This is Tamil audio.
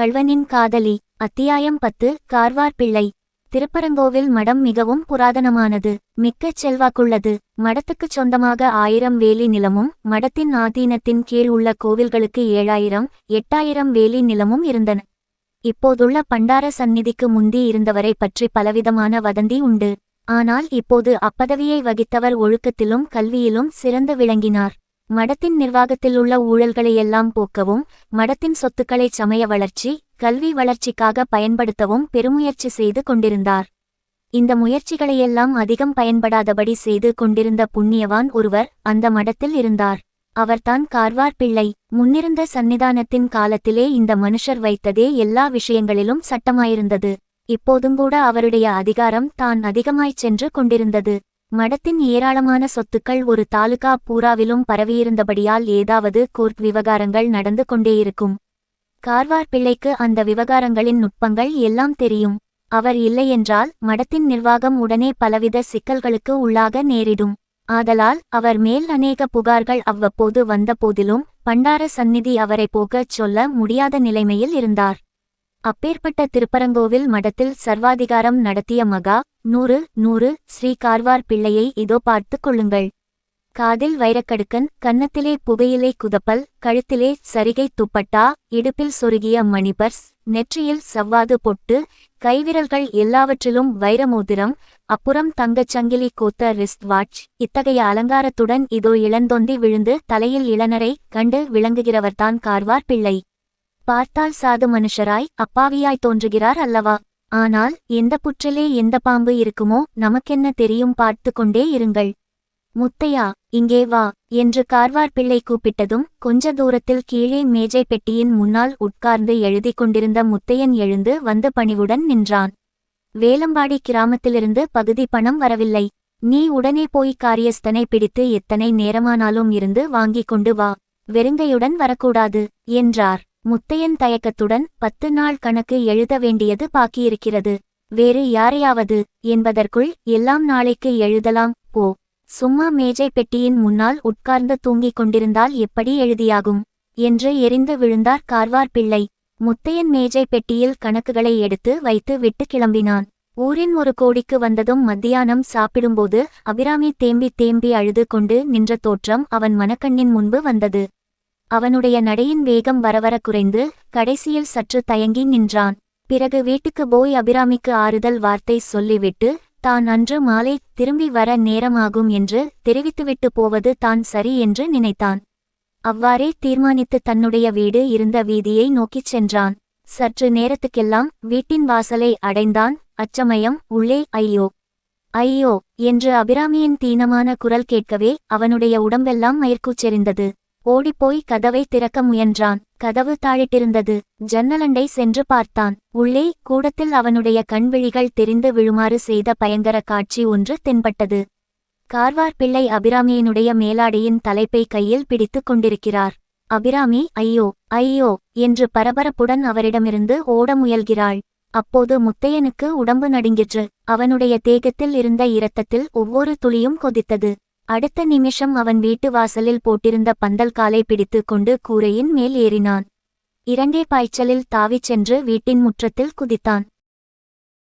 கள்வனின் காதலி அத்தியாயம் பத்து கார்வார் பிள்ளை. திருப்பரங்கோவில் மடம் மிகவும் புராதனமானது மிக்க செல்வாக்குள்ளது. மடத்துக்குச் சொந்தமாக ஆயிரம் வேலி நிலமும் மடத்தின் ஆதீனத்தின் கீழ் உள்ள கோவில்களுக்கு ஏழாயிரம் எட்டாயிரம் வேலி நிலமும் இருந்தன. இப்போதுள்ள பண்டார சந்நிதிக்கு முந்தி இருந்தவரை பற்றி பலவிதமான வதந்தி உண்டு. ஆனால் இப்போது அப்பதவியை வகித்தவர் ஒழுக்கத்திலும் கல்வியிலும் சிறந்து விளங்கினார். மடத்தின் நிர்வாகத்திலுள்ள ஊழல்களையெல்லாம் போக்கவும் மடத்தின் சொத்துக்களை சமய வளர்ச்சி கல்வி வளர்ச்சிக்காக பயன்படுத்தவும் பெருமுயற்சி செய்து கொண்டிருந்தார். இந்த முயற்சிகளையெல்லாம் அதிகம் பயன்படாதபடி செய்து கொண்டிருந்த புண்ணியவான் ஒருவர் அந்த மடத்தில் இருந்தார். அவர்தான் கார்வார் பிள்ளை. முன்னிருந்த சந்நிதானத்தின் காலத்திலே இந்த மனுஷர் வைத்ததே எல்லா விஷயங்களிலும் சட்டமாயிருந்தது. இப்போதுங்கூட அவருடைய அதிகாரம் தான் அதிகமாய்ச் சென்று கொண்டிருந்தது. மடத்தின் ஏராளமான சொத்துக்கள் ஒரு தாலுகா பூராவிலும் பரவியிருந்தபடியால் ஏதாவது கோர்ட் விவகாரங்கள் நடந்து கொண்டேயிருக்கும் கார்வார் பிள்ளைக்கு அந்த விவகாரங்களின் நுட்பங்கள் எல்லாம் தெரியும். அவர் இல்லையென்றால் மடத்தின் நிர்வாகம் உடனே பலவித சிக்கல்களுக்கு உள்ளாக நேரிடும். ஆதலால் அவர் மேல் அநேக புகார்கள் அவ்வப்போது வந்தபோதிலும் பண்டார சந்நிதி அவரை போகச் சொல்ல முடியாத நிலைமையில் இருந்தார். அப்பேற்பட்ட திருப்பரங்கோவில் மடத்தில் சர்வாதிகாரம் நடத்திய மகா நூறு நூறு ஸ்ரீ கார்வார் பிள்ளையை இதோ பார்த்து கொள்ளுங்கள். காதில் வைரக்கடுக்கன் கன்னத்திலே புகையிலை குதப்பல் கழுத்திலே சரிகை துப்பட்டா இடுப்பில் சொருகிய மணிபர்ஸ் நெற்றியில் சவ்வாது பொட்டு கைவிரல்கள் எல்லாவற்றிலும் வைரமோதிரம் அப்புறம் தங்கச் சங்கிலி கோத்த ரிஸ்ட் வாட்ச் இத்தகைய அலங்காரத்துடன் இதோ இளந்தொந்தி விழுந்து தலையில் இளநரை கண்டு விளங்குகிறவர்தான் கார்வார் பிள்ளை. பார்த்தால் சாது மனுஷராய் அப்பாவியாய் தோன்றுகிறார் அல்லவா? ஆனால் எந்த புற்றிலே எந்த பாம்பு இருக்குமோ நமக்கென்ன தெரியும் பார்த்து கொண்டே இருங்கள். முத்தையா இங்கே வா என்று கார்வார் பிள்ளை கூப்பிட்டதும் கொஞ்ச தூரத்தில் கீழே மேஜை பெட்டியின் முன்னால் உட்கார்ந்து எழுதி கொண்டிருந்த முத்தையன் எழுந்து வந்து பணிவுடன் நின்றான். வேலம்பாடி கிராமத்திலிருந்து பகுதி பணம் வரவில்லை. நீ உடனே போய் காரியஸ்தனை பிடித்து எத்தனை நேரமானாலும் இருந்து வாங்கிக் கொண்டு வா. வெறுங்கையுடன் வரக்கூடாது என்றார். முத்தையன் தயக்கத்துடன் பத்து நாள் கணக்கு எழுத வேண்டியது பாக்கியிருக்கிறது. வேறு யாரையாவது என்பதற்குள் எல்லாம் நாளைக்கு எழுதலாம் போ. சும்மா மேஜை பெட்டியின் முன்னால் உட்கார்ந்து தூங்கிக் கொண்டிருந்தால் எப்படி எழுதியாகும்? என்று எரிந்து விழுந்தார் கார்வார் பிள்ளை. முத்தையன் மேஜை பெட்டியில் கணக்குகளை எடுத்து வைத்து விட்டு கிளம்பினான். ஊரின் ஒரு கோடிக்கு வந்ததும் மத்தியானம் சாப்பிடும்போது அபிராமி தேம்பி தேம்பி அழுது கொண்டு நின்ற தோற்றம் அவன் மனக்கண்ணின் முன்பு வந்தது. அவனுடைய நடையின் வேகம் வரவர குறைந்து கடைசியில் சற்று தயங்கி நின்றான். பிறகு வீட்டுக்கு போய் அபிராமிக்கு ஆறுதல் வார்த்தை சொல்லிவிட்டு தான் அன்று மாலை திரும்பி வர நேரமாகும் என்று தெரிவித்துவிட்டு போவது தான் சரி என்று நினைத்தான். அவ்வாறே தீர்மானித்து தன்னுடைய வீடு இருந்த வீதியை நோக்கிச் சென்றான். சற்று நேரத்துக்கெல்லாம் வீட்டின் வாசலை அடைந்தான். அச்சமயம் உள்ளே ஐயோ! ஐயோ! என்று அபிராமியின் தீனமான குரல் கேட்கவே அவனுடைய உடம்பெல்லாம் மயிர்கூச்செறிந்தது. ஓடிப்போய் கதவை திறக்க முயன்றான். கதவு தாழிட்டிருந்தது ஜன்னலண்டை சென்று பார்த்தான். உள்ளே கூடத்தில் அவனுடைய கண்விழிகள் தெரிந்து விழுமாறு செய்த பயங்கர காட்சி ஒன்று தென்பட்டது. கார்வார் பிள்ளை அபிராமியினுடைய மேலாடையின் தலைப்பை கையில் பிடித்துக் கொண்டிருக்கிறார். அபிராமி ஐயோ ஐயோ என்று பரபரப்புடன் அவரிடமிருந்து ஓட முயல்கிறாள். அப்போது முத்தையனுக்கு உடம்பு நடுங்கிற்று. அவனுடைய தேகத்தில் இருந்த இரத்தத்தில் ஒவ்வொரு துளியும் கொதித்தது. அடுத்த நிமிஷம் அவன் வீட்டு வாசலில் போட்டிருந்த பந்தல் காலை பிடித்து கொண்டு கூரையின் மேல் ஏறினான். இரண்டே பாய்ச்சலில் தாவிச் சென்று வீட்டின் முற்றத்தில் குதித்தான்.